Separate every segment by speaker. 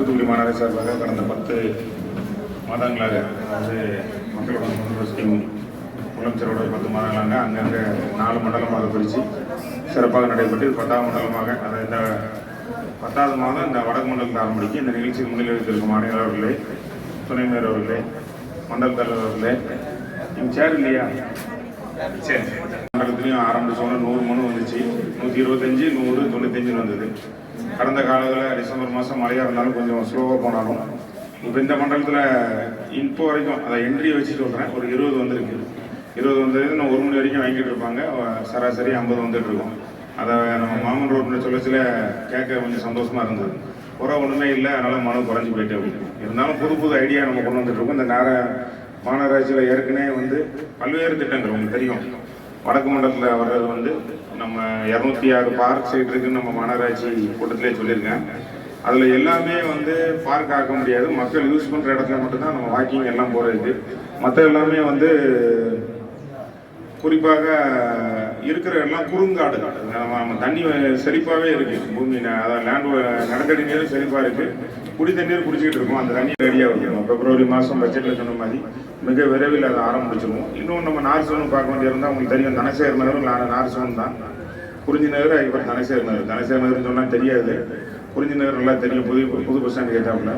Speaker 1: தூத்துக்குடி மாநகர சார்பாக கடந்த பத்து மாதங்களாக அதாவது மக்களோட முன்னேற்ற ஸ்கீம் முதலமைச்சரோட பத்து மாதங்களாக அங்கங்கே நாலு மண்டலமாக பிரித்து சிறப்பாக நடைபெற்று பத்தாவது மண்டலமாக அதாவது இந்த பத்தாவது மாதம் இந்த வடக்கு மண்டலத்தில் ஆரம்பிக்கு இந்த நிகழ்ச்சிக்கு முதலிடத்திற்கு மாநில அவர்களே துணை மேயர் அவர்களே மண்டல தலைவர் அவர்களே நீங்கள் சேர் இல்லையா? சரி. மண்டலத்துலேயும் ஆரம்பித்தோன்னே நூறு மனு வந்துச்சு. நூற்றி இருபத்தஞ்சி நூறு தொண்ணூத்தஞ்சுன்னு வந்தது. கடந்த காலத்தில் டிசம்பர் மாதம் மழையாக இருந்தாலும் கொஞ்சம் ஸ்லோவாக போனாலும் இப்போ இந்த மண்டலத்தில் இப்போ வரைக்கும் அதை என்ட்ரி வச்சு சொல்கிறேன் ஒரு இருபது வந்திருக்கு. இருபது வந்தது இன்னும் ஒரு மணி வரைக்கும் வாங்கிட்டு இருப்பாங்க. சராசரி ஐம்பது வந்துட்டு இருக்கும் அதை நம்ம மாமன் ரோட்னு சொல்லச்சில கேட்க கொஞ்சம் சந்தோஷமாக இருந்தது. குறை ஒன்றுமே இல்லை அதனால் மனம் குறைஞ்சி போயிட்டு அப்படின்னு இருந்தாலும் புது புது ஐடியா நம்ம கொண்டு வந்துட்டு இருக்கோம் இந்த நேர மாநகராட்சியில் ஏற்கனவே வந்து பல்வேறு திட்டங்கள் உங்களுக்கு தெரியும். வடக்கு மண்டலத்தில் வர்றது வந்து நம்ம இரநூத்தி ஆறு பார்க் சைட் இருக்குன்னு நம்ம மாநகராட்சி கூட்டத்திலே சொல்லியிருக்கேன். அதில் எல்லாமே வந்து பார்க் ஆக்க முடியாது. மக்கள் யூஸ் பண்ணுற இடத்துல மட்டும்தான் நம்ம வாக்கிங் எல்லாம் போகிறது மற்ற எல்லாமே வந்து குறிப்பாக இருக்கிற எல்லாம் குறுங்காடு. நம்ம நம்ம தண்ணி செழிப்பாகவே இருக்குது பூமி அதான் லேண்ட் நிலத்தடி நீரும் செழிப்பாக இருக்குது குடி தண்ணீர் குடிச்சிக்கிட்டு இருக்கோம். அந்த தண்ணி ரெடியாக வைக்கணும். பிப்ரவரி மாதம் பட்ஜெட்டில் சொன்ன மாதிரி மிக விரைவில் அதை ஆரம்பிச்சிருவோம் இன்னும் நம்ம நார்சோன் பார்க்க வேண்டியிருந்தால் உங்களுக்கு தெரியும். தனசேர் நகரும் நான் நார்சோன் தான். குறிஞ்சி நகர் அதுக்கப்புறம் தனசேர் நகர். தனசேர் நகர்னு சொன்னால் தெரியாது. குறிஞ்சி நகர் நல்லா தெரியும். புது புது பஸ் ஸ்டாண்ட் கேட்டாப்புல.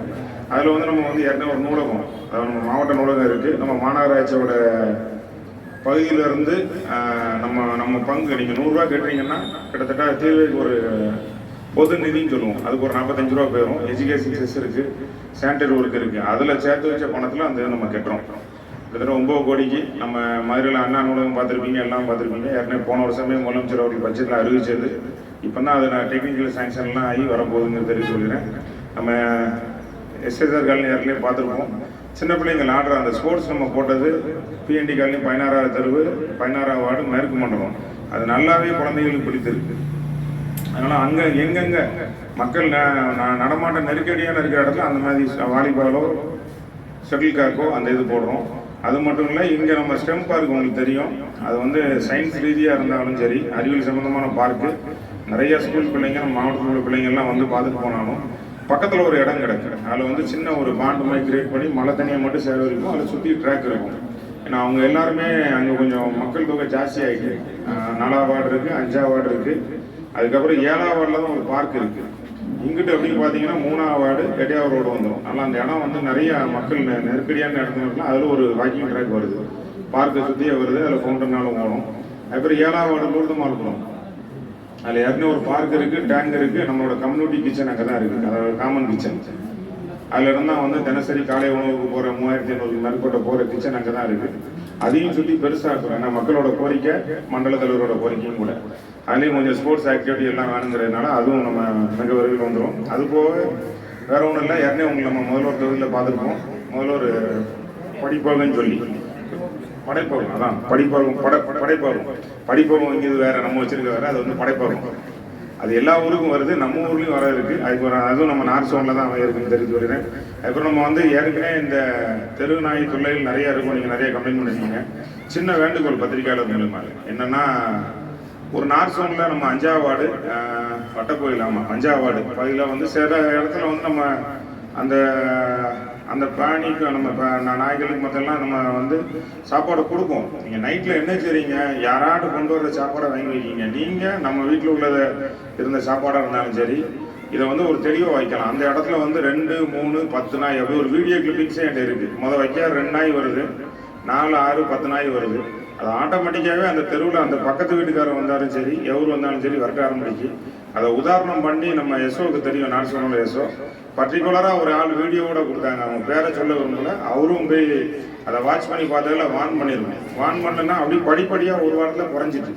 Speaker 1: அதில் வந்து நம்ம வந்து ஏற்கனவே ஒரு நூலகம். அதாவது நம்ம மாவட்ட நூலகம் இருக்குது நம்ம மாநகராட்சியோட பகுதியில இருந்து நம்ம நம்ம பங்கு நீங்கள் நூறுரூவா கேட்டீங்கன்னா கிட்டத்தட்ட தீர்வைக்கு ஒரு பொது நிதின்னு சொல்லுவோம் அதுக்கு ஒரு நாற்பத்தஞ்சு ரூபா போயிடும் எஜுகேஷன் செஸ் இருக்குது சானிடரி ஒர்க் இருக்குது அதில் சேர்த்து வச்ச பணத்தில் அந்த நம்ம கட்டுறோம். கிட்டத்தட்ட ஒம்பது கோடிக்கு நம்ம மதுரையில் அண்ணா நூலகம் பார்த்துருப்பீங்க எல்லாம் பார்த்துருப்பீங்க. ஏற்கனவே போன வருஷமே முதலமைச்சர் அவருடைய பட்ஜெட்டில் அறிவிச்சது. இப்போ தான் அது நான் டெக்னிக்கல் சாங்ஷன்லாம் ஆகி வரப்போகுதுங்கிறது தெரிஞ்சு சொல்கிறேன் நம்ம எஸ்எஸ்ஆர் காலனி ஏற்கனவே பார்த்துருப்போம். சின்ன பிள்ளைங்க ஆடுற அந்த ஸ்போர்ட்ஸ் நம்ம போட்டது பிஎன்டி காலனி பதினாறாவது தெருவு பதினாறாவது வார்டு மேற்கு மண்டலம் அது நல்லாவே குழந்தைகளுக்கு பிடித்திருக்கு. அதனால அங்க எங்கெங்க மக்கள் ந- ந- நடமாட்ட நெருக்கடியான இருக்கிற இடத்துல அந்த மாதிரி வாலிபாலோ ஷட்டில் காக்கோ அந்த இது போடுறோம். அது மட்டும் இல்லை இங்கே நம்ம ஸ்டெம் பார்க் உங்களுக்கு தெரியும். அது வந்து சயின்ஸ் ரீதியாக இருந்தாலும் சரி அறிவியல் சம்மந்தமான பார்க்கு நிறைய ஸ்கூல் பிள்ளைங்க நம்ம மாவட்டத்தில் உள்ள பிள்ளைங்கள்லாம் வந்து பார்த்துட்டு போனாலும் பக்கத்தில் ஒரு இடம் கிடக்கு அதில் வந்து சின்ன ஒரு பாண்டு மாதிரி கிரியேட் பண்ணி மழை தண்ணியை மட்டும் சேகரிக்கும் அதில் சுற்றி ட்ராக் இருக்கும். ஏன்னா அவங்க எல்லாருமே அங்கே கொஞ்சம் மக்கள் தொகை ஜாஸ்தி ஆகிட்டு நாலா வார்டு இருக்குது அஞ்சா வார்டு இருக்குது அதுக்கப்புறம் ஏழாவது வார்டில் தான் ஒரு பார்க் இருக்குது இங்கிட்டு அப்படின்னு பார்த்தீங்கன்னா மூணாவது வார்டு எட்டையாவது ரோடு வந்துடும் ஆனால் அந்த இடம் வந்து நிறைய மக்கள் நெருக்கடியான இடத்துல அதில் ஒரு வாக்கிங் ட்ராக் வருது. பார்க்கை சுற்றியே வருது அதில் ஃபவுண்டனாலும் ஓடும். அதுக்கப்புறம் ஏழாவது வார்டு லூர்தமாக இருக்கணும் அதில் ஏற்கனவே ஒரு பார்க் இருக்குது டேங்க் இருக்குது நம்மளோட கம்யூனிட்டி கிச்சன் அங்கே தான் இருக்குது அதாவது காமன் கிச்சன் அதுலேருந்து இருந்தால் வந்து தினசரி காலை உணவுக்கு போகிற மூவாயிரத்தி ஐநூறு மேற்பட்ட போகிற கிச்சன் அங்கே தான் இருக்குது அதையும் சுற்றி பெருசாக இருக்கிறோம் ஏன்னா மக்களோட கோரிக்கை மண்டல தலைவரோட கோரிக்கையும் கூட. அதுலேயும் கொஞ்சம் ஸ்போர்ட்ஸ் ஆக்டிவிட்டி எல்லாம் வேணுங்கிறதுனால அதுவும் நம்ம மிக விரைவில் வந்துடும் அது போக வேற ஒன்றும் இல்லை. ஏற்கனவே உங்களை நம்ம முதல்வர் தொகுதியில் பார்த்துருப்போம். முதல்வர் படிப்பாகன்னு சொல்லி. படைப்பகம் அதான். படிப்பகம் பட படைப்பகம் படிப்பகம் இங்கே வேற நம்ம வச்சிருக்க வேற அது வந்து படைப்பகம் அது எல்லா ஊருக்கும் வருது. நம்ம ஊர்லேயும் வர இருக்கு. அதுக்கு அதுவும் நம்ம நார்த் சோனில் தான் இருக்குன்னு தெரிஞ்சு வருகிறேன். அதுக்கப்புறம் நம்ம வந்து ஏற்கனவே இந்த தெரு நாய் தொல்லைகள் நிறைய இருக்கும். நீங்கள் நிறைய கம்ப்ளைண்ட் பண்ணிருக்கீங்க. சின்ன வேண்டுகோள் பத்திரிகையாளர் மூலமா என்னன்னா ஒரு நார்த் சோனில் நம்ம அஞ்சாவது வார்டு வட்டக்கோயில் ஆமாம் அஞ்சாவது வார்டு பகுதியில் வந்து சில இடத்துல வந்து நம்ம அந்த அந்த பிராணிக்கு நம்ம நாய்களுக்கு மற்றெல்லாம் நம்ம வந்து சாப்பாடு கொடுப்போம். நீங்கள் நைட்டில் என்ன செய்றீங்க? யாராவது கொண்டு வர சாப்பாடை வாங்கி வைக்கீங்க. நீங்கள் நம்ம வீட்டில் உள்ளதை இருந்த சாப்பாடாக இருந்தாலும் சரி இதை வந்து ஒரு தெளிவாக வைக்கலாம். அந்த இடத்துல வந்து ரெண்டு மூணு பத்து நாய் அப்படி ஒரு வீடியோ கிளிப்பிங்ஸே என்கிட்ட இருக்குது முத வைக்க ரெண்டு நாய் வருது. நாலு ஆறு பத்து நாய் வருது. அது ஆட்டோமேட்டிக்காகவே அந்த தெருவில் அந்த பக்கத்து வீட்டுக்காரர் வந்தாலும் சரி எவர் வந்தாலும் சரி வரட்ட ஆரம்பிச்சு அதை உதாரணம் பண்ணி நம்ம எஸ்ஓக்கு தெரியும். நான் சொன்ன எஸ்ஓ பர்டிகுலராக ஒரு ஆள் வீடியோவோட கொடுத்தாங்க. அவங்க பேரை சொல்ல விரும்பல. அவரும் போய் அதை வாட்ச் பண்ணி பார்த்ததில் வான் பண்ணிருக்கோம் வான் பண்ணனா அப்படியே படிப்படியாக ஒரு வாரத்தில் குறைஞ்சிட்டு.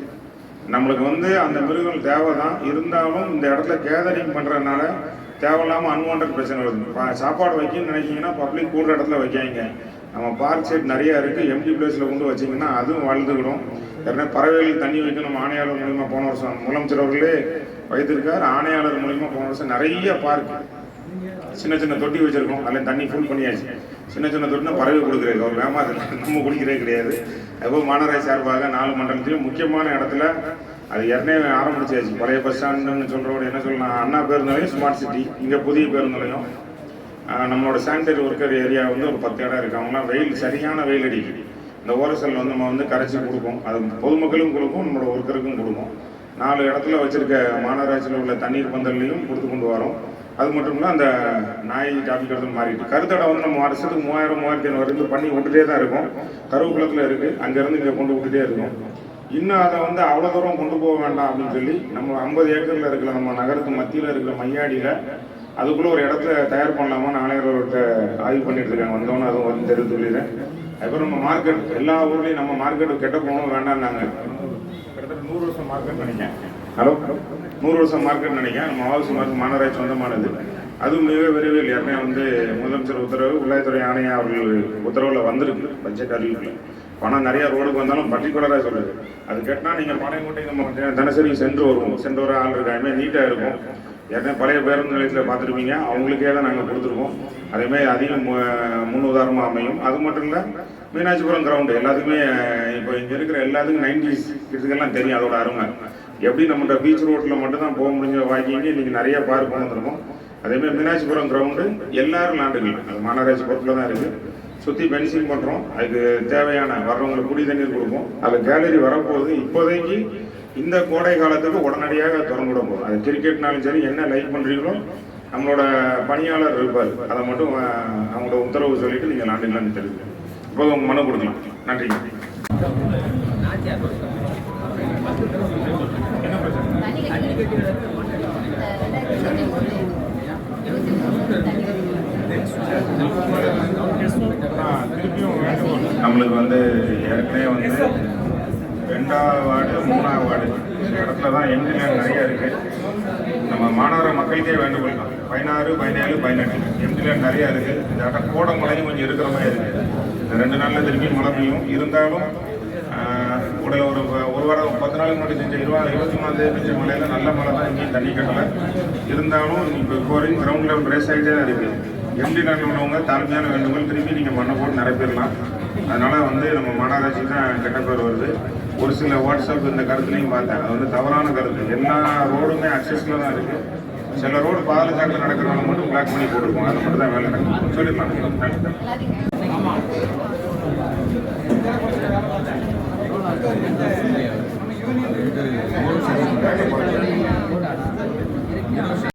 Speaker 1: நம்மளுக்கு வந்து அந்த மிருகங்கள் தேவை தான் இருந்தாலும் இந்த இடத்துல கேதரிங் பண்ணுறதுனால தேவையில்லாமல் அன்வான்ட் பிரச்சனை வருது. சாப்பாடு வைக்கணும்னு நினைக்கிங்கன்னா பப்ளிக் கூடுற இடத்துல வைக்காங்க நம்ம பார்க் சைட் நிறையா இருக்குது எம்டி பிளேஸில் கொண்டு வச்சிங்கன்னா அதுவும் வளர்ந்துக்கிடும் ஏற்கனவே பறவைகள் தண்ணி வைக்கணும். ஆணையாளர் மூலிமா போன வருஷம் முதலமைச்சர் அவர்களே வைத்திருக்கார். ஆணையாளர் மூலிமா போன வருஷம் நிறைய பார்க் சின்ன சின்ன தொட்டி வச்சிருக்கோம். அதில் தண்ணி ஃபுல் பண்ணியாச்சு. சின்ன சின்ன தொட்டினா பறவை கொடுக்குறது அவர் வேமா நம்ம குடிக்கிறே கிடையாது. அதுபோல் மாநகராட்சி சார்பாக நாலு மண்டலத்திலும் முக்கியமான இடத்துல அது ஏற்கனவே ஆரம்பிச்சாச்சு. பழைய பஸ் ஸ்டாண்டுன்னு சொல்கிறோட என்ன சொல்லலாம் அண்ணா பேருந்து நிலையம் ஸ்மார்ட் சிட்டி இங்கே புதிய பேருந்து நிலையம். நம்மளோட சானிடரி ஒர்க்கர் ஏரியா வந்து ஒரு பத்து இடம் இருக்கு. அவங்களாம் வெயில் சரியான வெயில் அடிக்குது. இந்த ஓரசல் வந்து நம்ம வந்து கரைச்சி கொடுப்போம். அது பொதுமக்களும் கொடுப்போம் நம்மளோட ஒர்க்கருக்கும் கொடுப்போம் நாலு இடத்துல வச்சுருக்க மாநகராட்சியில் உள்ள தண்ணீர் பந்தல்லையும் கொடுத்து கொண்டு வரோம். அது மட்டும் இல்லை அந்த நாய் காப்பி கருத்து மாறிட்டு. கருத்தடை வந்து நம்ம வருஷத்துக்கு மூவாயிரம் மூவாயிரத்தி ஐநூறு வரைக்கும் பண்ணி விட்டுட்டே தான் இருக்கும். கருவேக்குளத்தில் இருக்குது அங்கேருந்து இங்கே கொண்டு விட்டுட்டே இருக்கும். இன்னும் அதை வந்து அவ்வளோ தூரம் கொண்டு போக வேண்டாம் அப்படின்னு சொல்லி நம்ம ஐம்பது ஏக்கரில் இருக்கிற நம்ம நகரத்து மத்தியில் இருக்கிற மையாடியில் அதுக்குள்ளே ஒரு இடத்துல தயார் பண்ணலாமா? நாளையர்கிட்ட ஆய்வு பண்ணிட்டு இருக்காங்க. வந்தோன்னு அதுவும் வந்து தெரிவித்து சொல்லிடுறேன். அதுக்கப்புறம் நம்ம மார்க்கெட் எல்லா ஊர்லேயும் நம்ம மார்க்கெட்டு கெட்ட போகணும் வேண்டாம்னாங்க. நாங்கள் நூறு வருஷம் மார்க்கெட் நினைக்கிறேன். ஹலோ நூறு வருஷம் மார்க்கெட் நினைக்கிறேன். நம்ம ஆவாசி மார்க்கெட் மாநகராட்சி சொந்தமானது. அதுவும் மிக விரைவில் ஏற்கனவே வந்து முதலமைச்சர் உத்தரவு உள்ளாய்த்துறை ஆணையா அவர்கள் உத்தரவில் வந்திருக்கு. பட்ஜெட் அறிவிப்பில். பணம் நிறைய ரோடுக்கு வந்தாலும் பர்டிகுலராக சொல்லுது. அது கேட்டால் நீங்கள் பாளையங்கோட்டை நம்ம தினசரி சென்று வருவோம். சென்று வர ஆள் இருக்காமே நீட்டாக இருக்கும். ஏற்கனவே பழைய பேருந்து நிலையத்தில் பார்த்துருப்பீங்க. அவங்களுக்கே தான் நாங்கள் கொடுத்துருக்கோம். அதேமாதிரி அதிகம் மு- முன் உதாரணமாக அமையும். அது மட்டும் இல்லை மீனாட்சிபுரம் கிரவுண்டு எல்லாத்துக்குமே இப்போ இங்கே இருக்கிற எல்லாத்துக்கும் நைன்டிஸ் கிட்ஸுக்கெல்லாம் தெரியும் அதோட அருமை. எப்படி நம்மகிட்ட பீச் ரோட்டில் மட்டும்தான் போக முடிஞ்ச வாக்கிங்க இன்றைக்கி நிறைய பார்க் வந்துருக்கோம் அதேமாதிரி மீனாட்சிபுரம் கிரவுண்டு எல்லாரும் லாண்டுகள் அது மாநகராட்சி பொறுப்பில் தான் இருக்குது சுற்றி பென்சிங் பண்ணுறோம் அதுக்கு தேவையான வர்றவங்களுக்கு குடி தண்ணீர் கொடுப்போம். அதில் கேலரி வரப்போகுது. இப்போதைக்கு இந்த கோடை காலத்துக்கு உடனடியாக திறந்து போகிறோம் அது கிரிக்கெட்னாலும் சரி என்ன லைக் பண்ணுறீங்களோ நம்மளோட பணியாளர் இருப்பார். அதை மட்டும் அவங்களோட உத்தரவு சொல்லிட்டு நீங்கள் லாண்டுங்களான்னு தெரியுது இப்போ உங்கள் மனு கொடுக்கலாம்.
Speaker 2: நன்றி.
Speaker 1: நம்மளுக்கு வந்து ஏற்கனவே வந்து ரெண்டாவது வார்டு மூணாவது வார்டு. இந்த இடத்துல தான் எம்ஜிஆர் நிறைய இருக்கு. நம்ம மாநகர மக்களுக்கே வேண்டுகோள் தான். பதினாறு பதினேழு பதினெட்டு. எம்ஜிஆர் நிறைய இருக்கு. இந்த இடம் கூட மழையும் கொஞ்சம் இருக்கிற மாதிரி இருக்கு. இந்த ரெண்டு நாள்ல திரும்பி மழை பெய்யும். இருந்தாலும் கூட ஒரு ஒரு வாரம் பத்து நாளுக்கு முன்னாடி செஞ்ச இருபது இருபத்தி மூணாம் தேதி பெஞ்ச மழையில நல்ல மழை தான் எங்கேயும் தண்ணி கட்டலை. இருந்தாலும் இப்போ இப்போ கிரவுண்ட் லெவல் ரேஸ் ஆகிட்டே தான் இருக்குது எம்டி நாட்டில் உள்ளவங்க தாழ்மையான வேண்டுகோள் திரும்பி நீங்கள் மண்ணை போட்டு நிரப்பிடலாம். அதனால் வந்து நம்ம மாநகராட்சி தான் கெட்ட பேர் வருது. ஒரு சில வாட்ஸ்அப் இந்த கருத்துலையும் பார்த்தேன். அது வந்து தவறான கருத்து. எல்லா ரோடுமே அக்சஸில் தான் இருக்கு. சில ரோடு பாதுகாப்பு நடக்கிறவங்க மட்டும் பிளாக் பண்ணி போட்டுருக்கோம் அது மட்டும் தான் வேலை நடக்கும். சொல்லிடலாம் நன்றி.